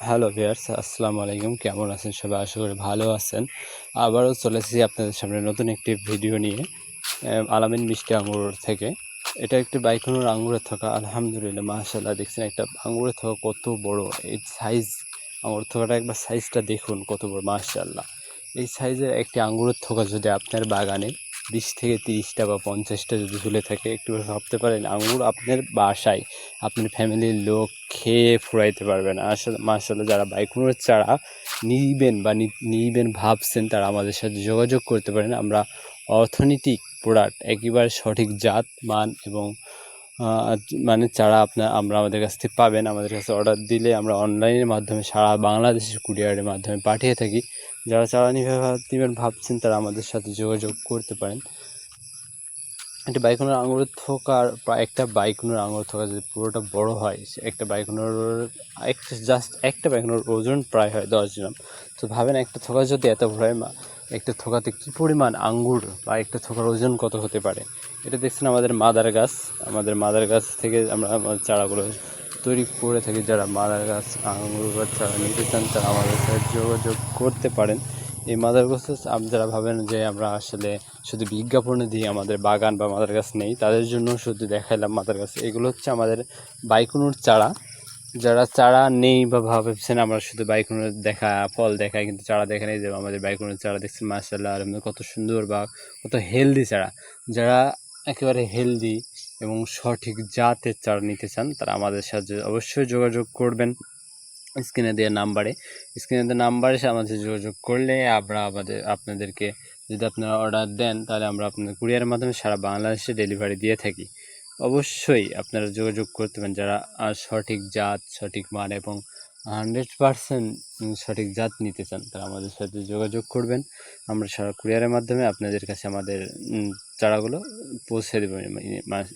Hello viewers আসসালামু আলাইকুম কেমন আছেন সবাই? আশা করি ভালো আছেন। আবারও চলে এসেছি আপনাদের সামনে নতুন একটি ভিডিও নিয়ে আলামিন মিষ্টি আঙুর থেকে। এটা একটি বাইকুনুর আঙুরের থাকা। আলহামদুলিল্লাহ মাশাল্লাহ দেখছেন একটা আঙুরের থাকা কত বড়। এই সাইজ আঙুর থোকাটা একবার সাইজটা দেখুন কত বড় মাশাল্লাহ এই সাইজের একটি আঙুরের থোকা যদি আপনার বাগানে বিশ থেকে তিরিশটা বা পঞ্চাশটা যদি ঝুলে থাকে, একটু ভাবতে পারেন আঙুর আপনার বাসায়, আপনার ফ্যামিলির লোক খেয়ে ফুরাইতে পারবেন না। আসলে মাসাল্লাহ যারা বাইকুনোর চারা নিবেন বা নিবেন, ভাবছেন, তারা আমাদের সাথে যোগাযোগ করতে পারেন। আমরা অর্থনৈতিক প্রোডাক্ট একেবারে সঠিক জাত, মান এবং মানে চারা আপনার আমরা আমাদের কাছ থেকে পাবেন, আমাদের কাছে অর্ডার দিলে আমরা অনলাইনের মাধ্যমে সারা বাংলাদেশের কুরিয়ারের মাধ্যমে পাঠিয়ে থাকি। যারা চারা নিবে নেবেন ভাবছেন তারা আমাদের সাথে যোগাযোগ করতে পারেন। একটা বাইকুনোর আঙুরের থোকার একটা বাইকুনোর আঙুর থোকা যদি পুরোটা বড় হয় একটা বাইকুনোর একটা জাস্ট একটা বাইকুনোর ওজন প্রায় হয় দশ গ্রাম তো ভাবেন একটা থোকা যদি এত বড় হয় একটা থোকাতে কী পরিমাণ আঙ্গুর বা একটা থোকার ওজন কত হতে পারে? এটা দেখছেন আমাদের মাদার গাছ। আমাদের মাদার গাছ থেকে আমরা চারাগুলো তৈরি করে থাকি। যারা মাদার গাছ আঙুর গাছ চারা নিতে চান, তারা আমাদের সাথে যোগাযোগ করতে পারেন। এই মাদার গাছ যারা ভাবেন যে আমরা আসলে শুধু বিজ্ঞাপনে দিয়ে আমাদের বাগান বা মাদার গাছ নেই, তাদের জন্য শুধু দেখাইলাম মাদার গাছ। এগুলো হচ্ছে আমাদের বাইকুনুর চারা। যারা চারা নেই বা ভাবছেন, আমরা শুধু বাইকুনুর দেখা, ফল দেখাই, কিন্তু চারা দেখা নেই যে আমাদের বাইকুনুর চারা দেখছেন মার্শাল্লাহ আলহামদুলিল্লাহ কত সুন্দর বা কত হেলদি চারা। যারা একেবারে হেলদি এবং সঠিক জাতের চারা নিতে চান, তারা আমাদের সাথে অবশ্যই যোগাযোগ করবেন স্ক্রিনে দেওয়া নাম্বারে। স্ক্রিনে দেওয়া নাম্বারে আমাদের যোগাযোগ করলে আমরা আমাদের, আপনাদেরকে যদি আপনারা অর্ডার দেন, তাহলে আমরা আপনাদের কুরিয়ারের মাধ্যমে সারা বাংলাদেশে ডেলিভারি দিয়ে থাকি। অবশ্যই আপনারা যোগাযোগ করতে পারেন যারা সঠিক জাত, সঠিক মান এবং হান্ড্রেড পারসেন্ট সঠিক জাত নিতে চান, তারা আমাদের সাথে যোগাযোগ করবেন। আমরা সারা কুরিয়ারের মাধ্যমে আপনাদের কাছে আমাদের চারাগুলো পৌঁছে দেবো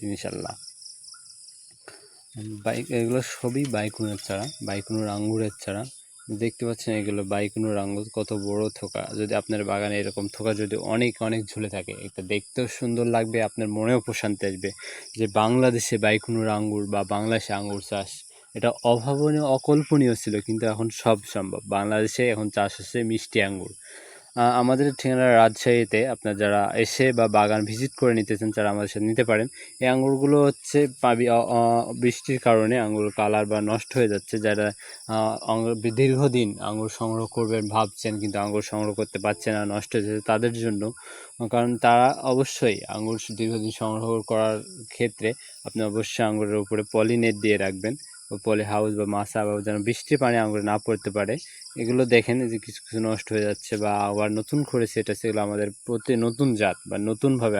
ইনশাল্লাহ বাইক, এগুলো সবই বাইকুনের চারা, বাইকুনুর আঙ্গুরের চারা। দেখতে পাচ্ছেন এগুলো বাইকুনুর আঙ্গুর কত বড় থোকা। যদি আপনার বাগানে এরকম থোকা যদি অনেক অনেক ঝুলে থাকে, এটা দেখতেও সুন্দর লাগবে, আপনার মনেও প্রশান্তি আসবে যে বাংলাদেশে বাইকুনুর আঙ্গুর বা বাংলাদেশে আঙ্গুর চাষ, এটা অভাবনীয়, অকল্পনীয় ছিল, কিন্তু এখন সব সম্ভব। বাংলাদেশে এখন চাষ হচ্ছে মিষ্টি আঙ্গুর আমাদের ঠিকানা রাজশাহীতে আপনার যারা এসে বা বাগান ভিজিট করে নিতে চান তারা আমাদের সাথে নিতে পারেন, এই আঙুরগুলো হচ্ছে বৃষ্টির কারণে আঙুর কালার বা নষ্ট হয়ে যাচ্ছে, যারা বি- দীর্ঘদিন আঙুর সংগ্রহ করবেন, ভাবছেন কিন্তু আঙুর সংগ্রহ করতে পারছেন না, নষ্ট হয়ে যাচ্ছে তাদের জন্য। কারণ তারা অবশ্যই আঙুর দীর্ঘদিন সংগ্রহ করার ক্ষেত্রে আপনি অবশ্যই আঙুরের উপরে পলিনেট দিয়ে রাখবেন। পলি হাউস বা মাসা বা যেন বৃষ্টির পানি আমরা না পড়তে পারে, এগুলো দেখেন যে কিছু কিছু নষ্ট হয়ে যাচ্ছে বা আবার নতুন করে সেটা, সেগুলো আমাদের প্রতি নতুন জাত বা নতুনভাবে